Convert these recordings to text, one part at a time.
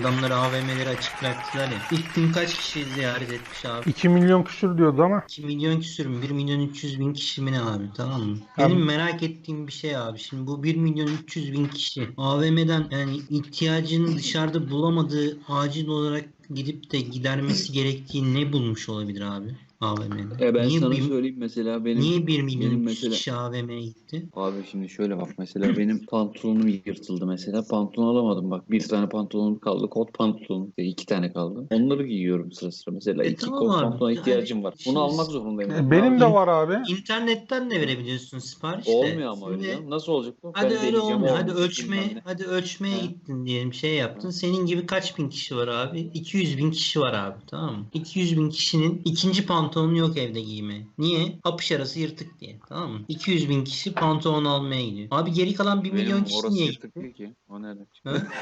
Adamlar AVM'leri açık bıraktılar ya. İlk gün kaç kişi ziyaret etmiş abi? 2 milyon küsür diyordu ama 2 milyon küsür mü? 1 milyon 300 bin kişi mi ne abi tamam mı? Abi- Benim merak ettiğim bir şey abi. Şimdi bu 1 milyon 300 bin kişi AVM'den yani ihtiyacını dışarıda bulamadığı acil olarak gidip de gidermesi gerektiği ne bulmuş olabilir abi AVM'de? E ben niye, sana bir, söyleyeyim mesela benim niye 1 milyon benim 300 mesela- kişi AVM'ye gitti? Abi şimdi şöyle bak mesela benim pantolonum yırtıldı mesela pantolon alamadım bak bir tane pantolonum kaldı kot pantolon işte iki tane kaldı onları giyiyorum sıra sıra mesela E iki tamam kot abi. pantolona ihtiyacım var şimdi- bunu almak zorundayım e, ben. benim de var abi. İnternetten de verebiliyorsun sipariş de. olmuyor ama öyle Şimdi- canım. nasıl olacak bu Hadi Ben öyle olmuyor. Hadi ölçmeye, hadi ölçmeye Ha. gittin diyelim şey yaptın. Senin gibi kaç bin kişi var abi? 200 bin kişi var abi tamam mı? 200 bin kişinin ikinci pantolonu yok evde giymeye. Niye? Apış arası yırtık diye tamam mı? 200 bin kişi pantolon almaya gidiyor. Abi geri kalan 1 Benim milyon kişi orası niye yırtık gitti? değil ki o nereden çıktı?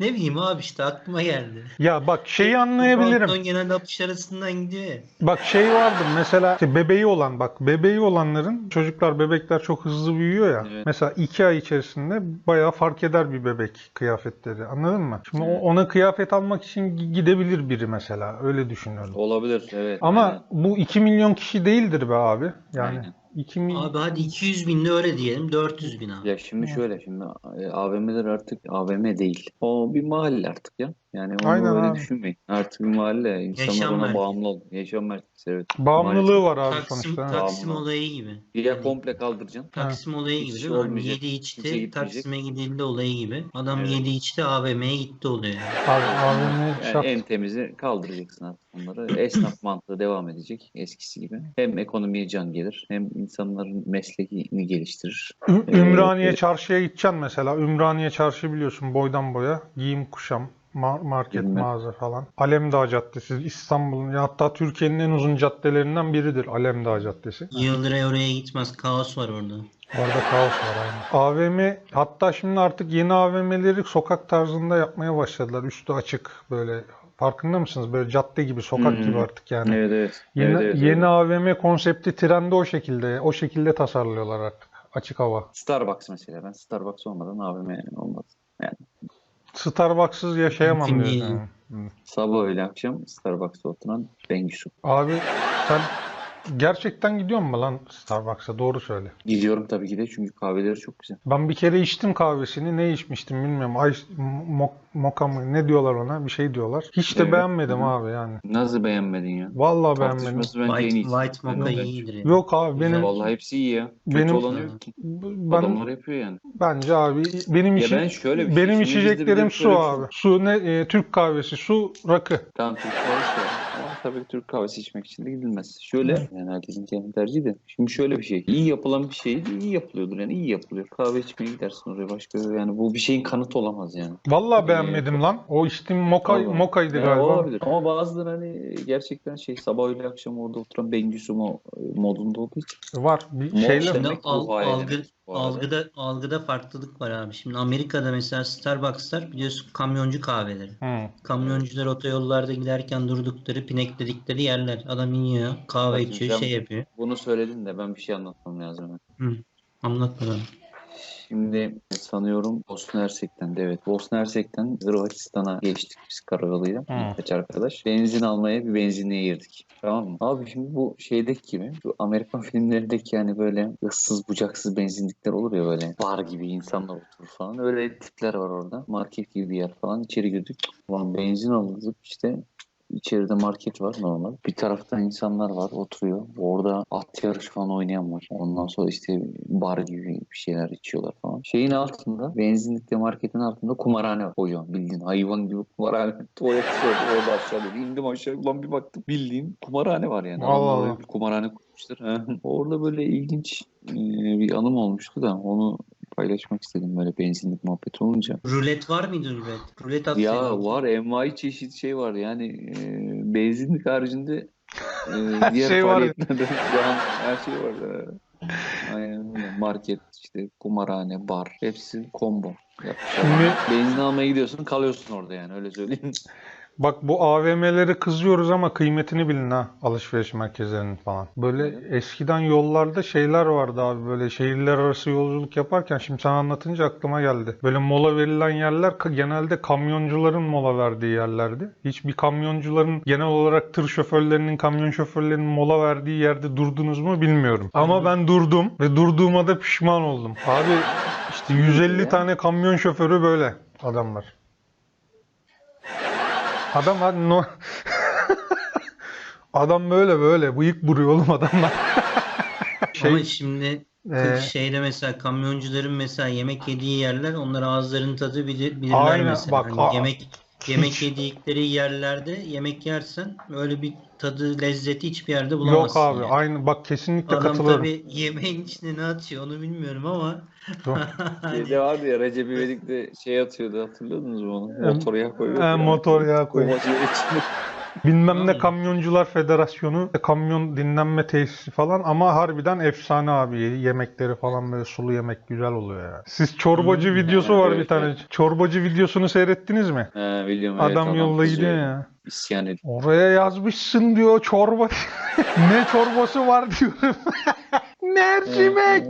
Ne bileyim abi işte aklıma geldi. Ya bak şeyi anlayabilirim. Pantolon genelde apış arasından gidiyor ya. Bak şey vardır mesela işte bebeği olan bak bebeği olanların çocuklar bebekler çok hızlı büyüyor ya. Evet. Mesela iki ay içerisinde bayağı fark eder bir bebek kıyafetleri anladın mı? Şimdi Evet. ona kıyafet almak için gi- gidebilir biri mesela öyle düşünüyorum. olabilir evet Ama aynen. bu 2 milyon kişi değildir be abi. Yani Aynen. 2 milyon. Abi hadi 200 bin de öyle diyelim 400 bin abi. Ya şimdi şöyle şimdi e, AVM'ler artık AVM değil. O bir mahalle artık ya. Yani onu Aynen öyle abi. düşünmeyin. Artık bir mahalle. İnsanlar Yaşam ona merkezi. bağımlı oldu. Yaşam merkezi evet. Bağımlılığı var abi Taksim, sonuçta. Taksim Bağımlı. olayı gibi. Ya komple kaldıracaksın. Taksim olayı Hiç gibi değil mi? Hani olmayacak, Yedi kimse içti, gitmeyecek. Taksim'e gidildi olayı gibi. Adam Evet. yedi içti AVM'ye gitti oluyor yani. Abi AVM Yani şart. en temizi kaldıracaksın artık onları. Esnaf mantığı devam edecek eskisi gibi. Hem ekonomiye can gelir hem insanların mesleğini geliştirir. Ü- Ümraniye Evet. çarşıya gideceksin mesela. Ümraniye çarşı biliyorsun boydan boya. Giyim kuşam. Ma- market Bilmem. mağaza falan. Alemdağ Caddesi İstanbul'un ya hatta Türkiye'nin en uzun caddelerinden biridir Alemdağ Caddesi. Yıldıray oraya gitmez. Kaos var orada. Orada kaos var aynı. AVM hatta şimdi artık yeni AVM'leri sokak tarzında yapmaya başladılar. Üstü açık böyle farkında mısınız? Böyle cadde gibi, sokak hı. gibi artık yani. Evet evet. Yeni, evet, evet, yeni evet. AVM konsepti trende o şekilde, o şekilde tasarlıyorlar artık. Açık hava. Starbucks mesela. Ben Starbucks olmadan AVM olmaz. Starbucks'sız yaşayamam Mümkün değil. Sabah öğle akşam Starbucks'ta oturan Bengisu. Abi sen gerçekten gidiyor mu lan Starbucks'a? Doğru söyle. Gidiyorum tabii ki de çünkü kahveleri çok güzel. Ben bir kere içtim kahvesini. Ne içmiştim bilmiyorum. Mo, moka mı? Ne diyorlar ona? Bir şey diyorlar. Hiç de Evet. beğenmedim Hı abi yani. Nasıl beğenmedin ya? Vallahi beğenmedim. Bence en iyisi. white mocha Bence. iyidir yani. Yok abi benim Vallahi hepsi iyi ya. Kötü Benim- olan yok ki. ben Adamlar yapıyor yani. bence abi benim Ya işi ben şöyle bir şey- benim de içeceklerim su şey abi. Su ne e, Türk kahvesi, su, rakı. Tamam Türk kahvesi. Ama tabii Türk kahvesi içmek için de gidilmez. Şöyle yani herkesin kendi tercihi de. Şimdi şöyle bir şey. İyi yapılan bir şey iyi yapılıyordur yani iyi yapılıyor. Kahve içmeye gidersin oraya başka yani bu bir şeyin kanıtı olamaz yani. Vallahi Ee, beğenmedim lan. O içtiğim moka Vallahi. mokaydı galiba. olabilir. Ama bazıları hani gerçekten şey sabah öğle akşam orada oturan Bengüsü mo- modunda olduğu için. Var bir Mor şeyle işte. Şimdi Demek ki al- algı. Algıda, algıda farklılık var abi. Şimdi Amerika'da mesela Starbucks'lar biliyorsun kamyoncu kahveleri. Hı. Kamyoncular otoyollarda giderken durdukları, pinekledikleri yerler. Adam iniyor, kahve Bakın içiyor, şey yapıyor. Bunu söyledin de ben bir şey anlatmam lazım. hemen. Anlat bakalım. Şimdi sanıyorum Bosna Hersek'ten de evet. Bosna Hersek'ten Hırvatistan'a geçtik biz karayoluyla. Hı. Birkaç arkadaş. Benzin almaya bir benzinliğe girdik. Tamam mı? Abi şimdi bu şeydeki gibi bu Amerikan filmlerindeki yani böyle ıssız bucaksız benzinlikler olur ya böyle bar gibi insanlar oturur falan. Öyle tipler var orada. Market gibi bir yer falan. İçeri girdik. Ulan benzin aldık işte İçeride market var normal. Bir taraftan insanlar var oturuyor. Orada at yarışı falan oynayan var. Ondan sonra işte bar gibi bir şeyler içiyorlar falan. Şeyin altında benzinlikte marketin altında kumarhane var. Hocam bildiğin hayvan gibi kumarhane. Tuvalet orada aşağıda. İndim aşağı ulan bir baktım bildiğin kumarhane var yani. Allah Allah. kumarhane kurmuşlar. orada böyle ilginç e, bir anım olmuştu da onu paylaşmak istedim böyle benzinlik muhabbeti olunca. Rulet var mıydı rulet? Rulet Ya atsaydın. var envai çeşit şey var yani e, benzinlik haricinde e, diğer şey var ya. faaliyetlerde şu an her şey var. Aynen öyle. Market işte kumarhane bar hepsi combo. Şimdi Benzin almaya gidiyorsun kalıyorsun orada yani öyle söyleyeyim. Bak bu AVM'lere kızıyoruz ama kıymetini bilin ha alışveriş merkezlerinin falan. Böyle eskiden yollarda şeyler vardı abi böyle şehirler arası yolculuk yaparken şimdi sen anlatınca aklıma geldi. Böyle mola verilen yerler genelde kamyoncuların mola verdiği yerlerdi. Hiçbir kamyoncuların genel olarak tır şoförlerinin, kamyon şoförlerinin mola verdiği yerde durdunuz mu bilmiyorum. Ama ben durdum ve durduğuma da pişman oldum. Abi işte 150 tane kamyon şoförü böyle adamlar. Adam var no... Adam böyle böyle bıyık vuruyor oğlum adamlar. şey, Ama şimdi e, şeyde mesela kamyoncuların mesela yemek yediği yerler onlar ağızlarının tadı bilir, bilirler Aynen, mesela. bak, Hani yemek yemek yedikleri yerlerde yemek yersen öyle bir tadı lezzeti hiçbir yerde yok bulamazsın. abi yani. aynı bak kesinlikle Adam katılıyorum. tabii yemeğin içine ne atıyor onu bilmiyorum ama hani Şeyde vardı ya Recep İvedik'te şey atıyordu hatırlıyordunuz mu onu? Motor yağı koyuyordu. E, motor yağı koyuyor. Bilmem ne. Kamyoncular Federasyonu, kamyon dinlenme tesisi falan ama harbiden efsane abi. Yemekleri falan böyle sulu yemek güzel oluyor ya. Siz çorbacı videosu var bir tane. Çorbacı videosunu seyrettiniz mi? He biliyorum evet, Adam yolda kızıyor. gidiyor ya. İsyan ediyor. Oraya yazmışsın diyor çorba. ne çorbası var diyorum. Mercimek.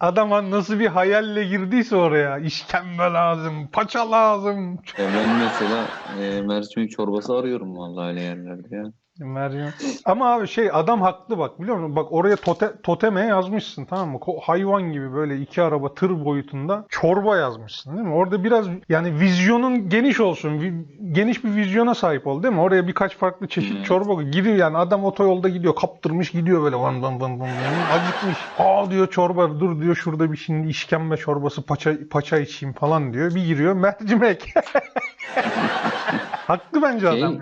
Adam nasıl bir hayalle girdiyse oraya. İşkembe lazım, paça lazım. Ya ben mesela e, mercimek çorbası arıyorum vallahi öyle yerlerde ya. Meryem. Ama abi şey adam haklı bak biliyor musun? Bak oraya tote, toteme yazmışsın tamam mı? Hayvan gibi böyle iki araba tır boyutunda çorba yazmışsın değil mi? Orada biraz yani vizyonun geniş olsun. geniş bir vizyona sahip ol değil mi? Oraya birkaç farklı çeşit Evet. çorba gidiyor yani adam otoyolda gidiyor kaptırmış gidiyor böyle van van van van. acıkmış. Aa diyor çorba dur diyor şurada bir şimdi işkembe çorbası paça paça içeyim falan diyor. Bir giriyor mercimek. haklı bence Şey, adam.